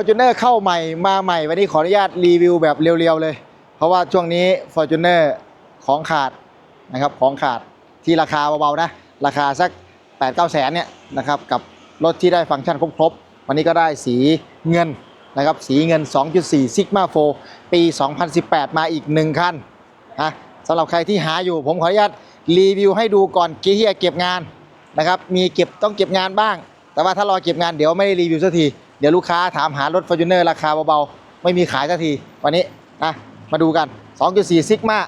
Fortuner เข้าใหม่มาใหม่วันนี้ขออนุญาตรีวิวแบบเรียวๆเลย เพราะว่าช่วงนี้ Fortuner ของขาดนะครับของขาดที่ราคาเบาๆนะ ราคาสัก 8 9 แสนเนี่ยนะครับกับรถที่ได้ฟังก์ชันครบๆ วันนี้ก็ได้สีเงินนะครับสีเงิน 2.4 Sigma 4ปี 2018 มาอีก 1 คันนะสำหรับใครที่หาอยู่ผมขออนุญาตรีวิวให้ดูก่อนที่จะเก็บงานนะครับมีเก็บต้องเก็บงานบ้าง แต่ว่าถ้ารอเก็บงานเดี๋ยวไม่ได้รีวิวสักที เดี๋ยวลูกค้าถามหารถ Fortuner ราคาเบาๆ ไม่มีขายสักทีวันนี้นะมาดูกัน 2.4 Sigma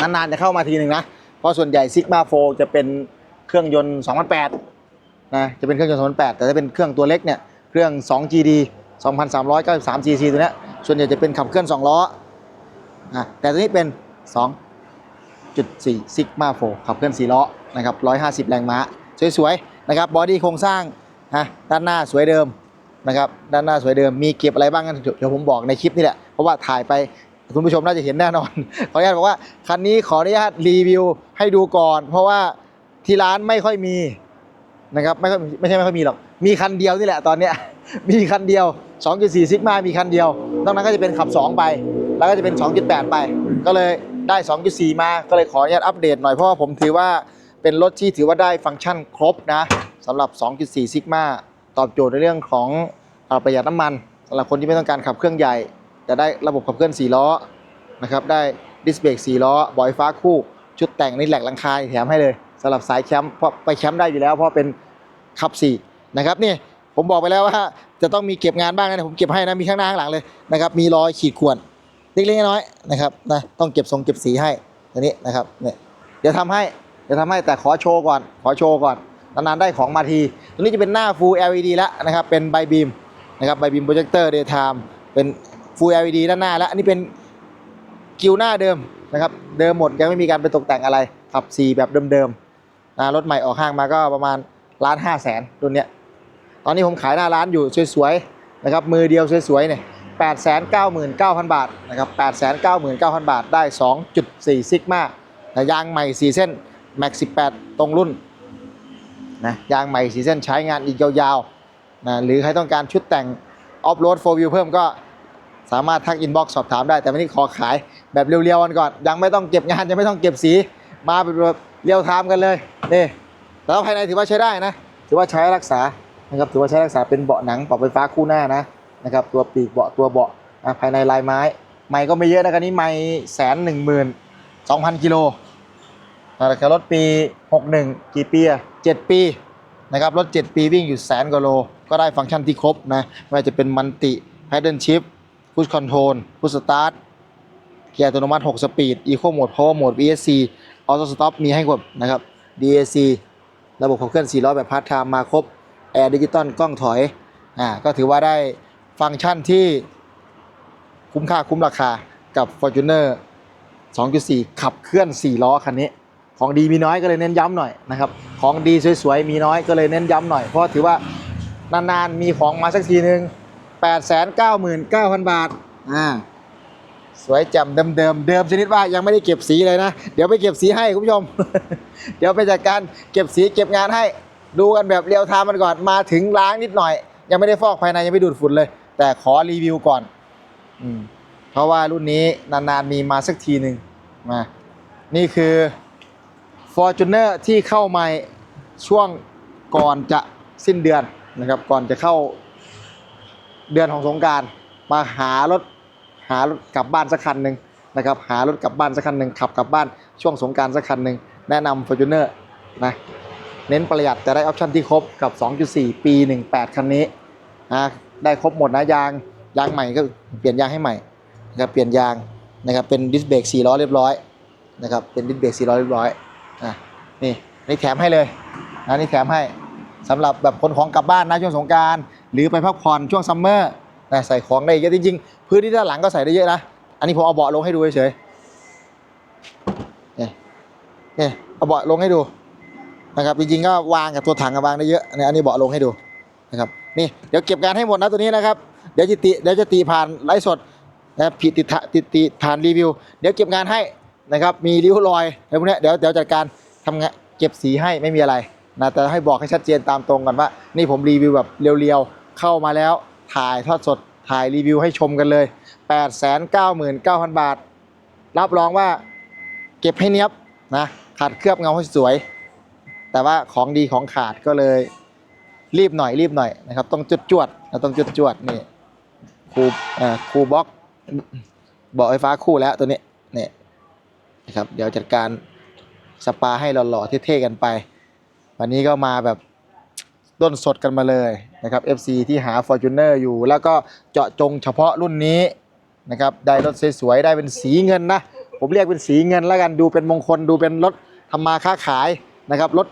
นานๆจะเข้ามาทีหนึ่งนะ เพราะส่วนใหญ่ Sigma 4จะเป็นเครื่องยนต์2008นะจะเป็นเครื่องยนต์2008 แต่ถ้าเป็นเครื่องตัวเล็กเนี่ยเครื่อง 2GD 2393 cc ตัวนี้ส่วนใหญ่จะเป็นขับเคลื่อน 2 ล้อนะแต่ตัวนี้เป็น 2.4 Sigma 4ขับเคลื่อน 4 ล้อนะครับ150 แรงม้า สวยๆนะครับบอดี้โครงสร้าง นะด้านหน้าสวยเดิมนะครับด้านหน้าสวยเดิมมีเก็บอะไรบ้างกันเดี๋ยวผมบอกในคลิปนี่แหละเพราะว่าถ่ายไปคุณผู้ชมน่าจะเห็นแน่นอน ขออนุญาตบอกว่าคันนี้ขออนุญาตรีวิวให้ดูก่อน เพราะว่าที่ร้านไม่ค่อยมีนะครับไม่ค่อยไม่ใช่ไม่ค่อยมีหรอกมีคันเดียวนี่แหละตอนเนี้ยมีคันเดียว 2.4 ซิกมามีคันเดียวนอกนั้นก็จะเป็นขับ 2 ไป แล้วก็จะเป็น 2.8 ไป ก็เลยได้ 2.4 มาก็เลยขออนุญาตอัปเดตหน่อยเพราะว่าผมถือว่าเป็นรถที่ถือว่าได้ฟังก์ชันครบนะ สำหรับ 2.4 ซิกมาตอบโจทย์ในเรื่องของอประหยัดน้ำมันสำหรับคนที่ไม่ต้องการขับเครื่องใหญ่ จะได้ระบบขับเคลื่อน 4 ล้อนะครับได้ดิสเบรก4 ล้อบอยฟ้าคู่ ชุดแต่งนี่แหลกลังคาแถมให้เลยสำหรับสายแคมป์เพราะไปแคมป์ได้อยู่แล้วเพราะเป็นขับ4นะครับนี่ผมบอกไปแล้วว่าจะต้องมีเก็บงานบ้างนะผมเก็บให้นะมีข้างหน้าข้างหลังเลยนะครับมีรอยขีดข่วนเล็กๆน้อยๆนะครับนะต้องเก็บทรงเก็บสีให้ตัวนี้นะครับเนี่ยเดี๋ยวทำให้เดี๋ยวทำให้แต่ขอโชว์ก่อน ขอโชว์ก่อน นานๆได้ของมาที ตัวนี้จะเป็นหน้า Full LED แล้วนะครับ เป็นไบบีมนะครับไบบีมโปรเจคเตอร์เดย์ไทม์เป็น Full LED ด้านหน้าแล้ว อันนี้เป็นกิวหน้าเดิมนะครับ เดิมหมดยังไม่มีการไปตกแต่งอะไร ขับ 4 แบบเดิมๆนะรถใหม่ออกห้างมาก็ประมาณล้านห้าแสนรุ่นเนี้ย ตอนนี้ผมขายหน้าร้านอยู่สวยๆนะครับ มือเดียวสวยๆเนี่ยแปดแสนเก้าหมื่นเก้าพันบาทนะครับแปดแสนเก้าหมื่นเก้าพันบาทได้สองจุดสี่ซิกมายางใหม่สี่เส้นแม็กสิบแปดตรงรุ่น นะยางใหม่สีเส้นใช้งานอีกยาวๆนะหรือใครต้องการชุดแต่งออฟโรดโฟวิวเพิ่มก็สามารถทักอินบ็อกซ์สอบถามได้ แต่วันนี้ขอขายแบบเรียวๆกันก่อน ยังไม่ต้องเก็บงานยังไม่ต้องเก็บสี มาเป็นแบบเรียวไทม์กันเลยนี่แต่ว่าภายในถือว่าใช้ได้นะ ถือว่าใช้รักษานะครับถือว่าใช้รักษาเป็นเบาะหนังปรับไฟฟ้าคู่หน้านะนะครับตัวปีกเบาะตัวเบาะอะภายในลายไม้ ไม้ก็ไม่เยอะนะคันนี้ไม้แสนหนึ่งหมื่นสองพันกิโลราคารถปี 61 กี่ปีอะ 7 ปีนะครับรถ 7 ปีวิ่งอยู่แสนกว่าโล ก็ได้ฟังก์ชันที่ครบนะไม่ว่าจะเป็นมันติ Paddle Shift พุชคอนโทรลพุชสตาร์ทเกียร์อัตโนมัติ 6 สปีด Eco Mode Power Mode VSC Auto Stop มีให้ครบนะครับ DAC ระบบขับเคลื่อน4ล้อแบบพาร์ทไทม์มาครบ Air Digital กล้องถอยอ่าก็ถือว่าได้ฟังก์ชันที่คุ้มค่าคุ้มราคากับ Fortuner 2.4 ขับเคลื่อน 4 ล้อคันนี้ ของดีมีน้อยก็เลยเน้นย้ำหน่อยนะครับของดีสวยๆมีน้อยก็เลยเน้นย้ำหน่อยเพราะถือว่านานๆมีของมาสักทีหนึ่ง899,000 บาทอ่าสวยจ่มเดิมเดิมๆเดิมชนิดว่ายังไม่ได้เก็บสีเลยนะ เดี๋ยวไปเก็บสีให้คุณผู้ชม เดี๋ยวไปจัดการเก็บสีเก็บงานให้ ดูกันแบบเรียวทม์มันก่อนมาถึงล้างนิดหน่อย ยังไม่ได้ฟอกภายในยังไม่ดูดฝุ่นเลย แต่ขอรีวิวก่อนอืมเพราะว่ารุ่นนี้นานๆมีมาสักทีหนึ่งมานี่คือ Fortuner ที่เข้ามาช่วงก่อนจะสิ้นเดือนนะครับ ก่อนจะเข้าเดือนของสงการมาหารถหารถกลับบ้านสักคันหนึ่งนะครับ หารถกลับบ้านสักคันหนึ่งขับกลับบ้านช่วงสงการสักคันหนึ่งแนะนำ Fortuner นะเน้นประหยัดแต่ได้ออปชั่นที่ครบกับ 2.4 ปี 18 คันนี้นะได้ครบหมดนะยางยางใหม่ก็เปลี่ยนยางให้ใหม่นะครับเปลี่ยนยางนะครับเป็นดิสเบรก4ล้อเรียบร้อยนะครับเป็นดิสเบรก4ล้อเรียบร้อย อะนี่นี่แถมให้เลยนะนี่แถมให้สำหรับแบบคนของกลับบ้านนะช่วงสงการหรือไปพักผ่อนช่วงซัมเมอร์นะใส่ของได้เยอะจริงๆพื้นที่ด้านหลังก็ใส่ได้เยอะนะอันนี้ผมเอาเบาะลงให้ดูเฉยๆเนี่ยเนี่ยเอาเบาะลงให้ดูนะครับจริงๆก็วางกับตัวถังกับวางได้เยอะเนี่ยอันนี้เบาะลงให้ดูนะครับนี่เดี๋ยวเก็บงานให้หมดนะตัวนี้นะครับเดี๋ยวจะติเดี๋ยวจะตีผ่านไลฟ์สดนะผิดติดติดติผ่านรีวิว เดี๋ยวเก็บงานให้ นะครับมีริ้วรอยอะไรพวกนี้เดี๋ยวเดี๋ยวจัดการทำงานเก็บสีให้ไม่มีอะไรนะแต่ให้บอกให้ชัดเจนตามตรงกันว่า นี่ผมรีวิวแบบเรียวๆ เข้ามาแล้วถ่ายทอดสดถ่ายรีวิวให้ชมกันเลย 899,000 บาท รับรองว่าเก็บให้เนียบนะขาดเคลือบเงาให้สวย แต่ว่าของดีของขาดก็เลยรีบหน่อยรีบหน่อยนะครับต้องจุดจวดๆเราต้องจุดจวดนี่คูเอ่อคูบล็อกเบอกไฟฟ้าคู่แล้วตัวนี้ นะครับ เดี๋ยวจัดการสปาให้หล่อๆเท่ๆกันไป วันนี้ก็มาแบบต้นสดกันมาเลยนะครับ FC ที่หา Fortuner อยู่ แล้วก็เจาะจงเฉพาะรุ่นนี้นะครับได้รถสวยๆได้เป็นสีเงินนะ ผมเรียกเป็นสีเงินแล้วกันดูเป็นมงคลดูเป็นรถทำมาค้าขายนะครับรถ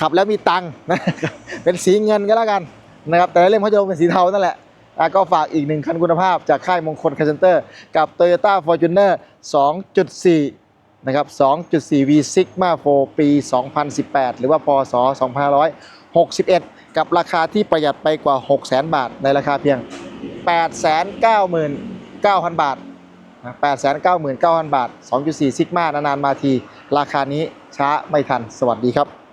ขับแล้วมีตังค์นะเป็นสีเงินก็แล้วกันนะครับแต่เล่มเขาจะเป็นสีเทานั่นแหละอะก็ฝากอีกหนึ่งคันคุณภาพจากค่ายมงคลคาเซนเตอร์ กับ Toyota Fortuner 2.4 นะครับ 2.4 V Sigma 4 ปี 2018 หรือว่าพศ 2561 กับราคาที่ประหยัดไปกว่า 600,000 บาท ในราคาเพียง 899,000 บาท 899,000 บาท 2.4 Sigma นานๆมาที ราคานี้ช้าไม่ทัน สวัสดีครับ